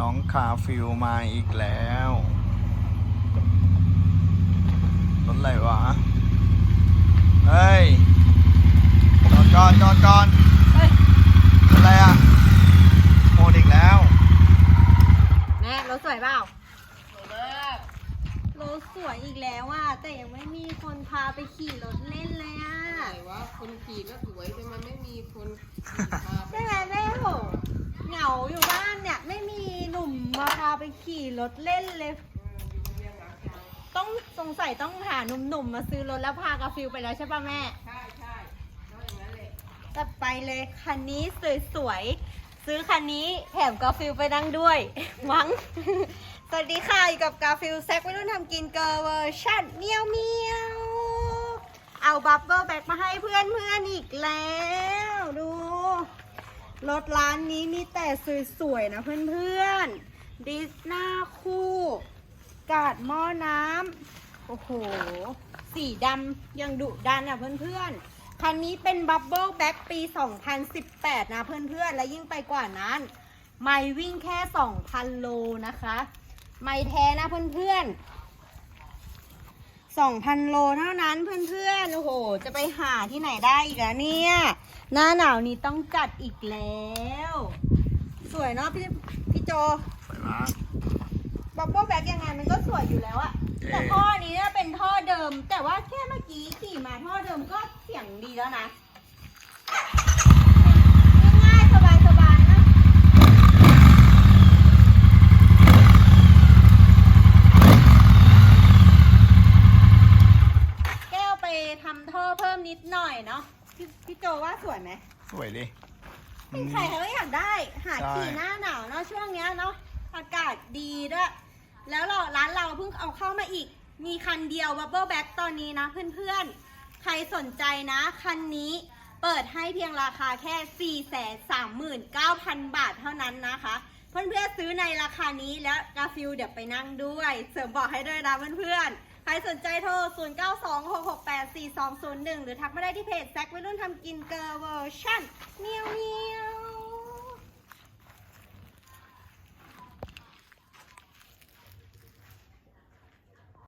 น้องคาฟิลมาอีกแล้วรถอะไรวะ เฮ้ย จอดก่อนจอดก่อนเฮ้ยรถอะไรอะโมดอีกแล้ว แม่รถสวยเปล่าสวยมากรถสวยอีกแล้วอะแต่ยังไม่มีคนพาไปขี่รถเล่นเลยอะ ไหนว่าคนขี่ก็สวยแต่มันไม่มีคนขี่ ไปขี่รถเล่นเลย ต้องสงสัยต้องหาหนุ่มๆมาซื้อรถแล้วพากาฟิลไปแล้วใช่ป่ะแม่ ใช่ใช่ก็อย่างนั้นแหละจัดไปเลยคันนี้สวยๆ ซื้อคันนี้แถมกาฟิลไปนั่งด้วยหวังสวัสดีค่ะอยู่กับกาฟิลแซกวัยรุ่นทำกินเกอร์เวอร์ชันเมียวเมียวเอาบับเบิลแบ็กมาให้เพื่อนเพื่อนๆอีกแล้วดูรถร้านนี้มีแต่สวยๆนะเพื่อนๆ ดิสหน้าคู่ กาดหม้อน้ำโอ้โห สีดำยังดุดันอะเพื่อนๆ คันนี้เป็นบับเบิลแบ็กปี 2018 นะเพื่อนๆ และยิ่งไปกว่านั้น ไม่วิ่งแค่ 2,000 โลนะคะ ไม่แท้นะเพื่อนๆ2,000 โลเท่านั้นเพื่อนๆ โอ้โห จะไปหาที่ไหนได้อีกแล้วเนี่ย หน้าหนาวนี้ต้องจัดอีกแล้ว สวยเนาะพี่พี่โจสวยมากบับเบิ้ลแบ็กยังไงมันก็สวยอยู่แล้วอะเอ๊ะแต่ท่อนี้เนี่ยเป็นท่อเดิม แต่ว่าแค่เมื่อกี้ขี่มาท่อเดิมก็เสียงดีแล้วนะง่ายๆสบายๆนะแก้วไปทำท่อเพิ่มนิดหน่อยเนาะพี่พี่โจว่าสวยไหมสวยดิ เป็นใครเขาก็อยากได้ หาใช่ขี่หน้าหนาวเนาะช่วงเนี้ยเนาะอากาศดีด้วย แล้วเราร้านเราเพิ่งเอาเข้ามาอีก มีคันเดียว Bubble Back ตอนนี้นะเพื่อนๆ ใครสนใจนะ คันนี้เปิดให้เพียงราคาแค่ 4 3 9 0 0 0 บาทเท่านั้นนะคะ เพื่อนๆซื้อในราคานี้แล้วกาฟิลเดี๋ยวไปนั่งด้วย เสริมบอกให้ด้วยนะเพื่อนๆ ใครสนใจโทร 0 9 2 6 6 8 4 2 0 1 หรือทักมาได้ที่เพจแซกวัยรุ่นทำกินเกอร์เวอร์ชั่นเมียวเมียว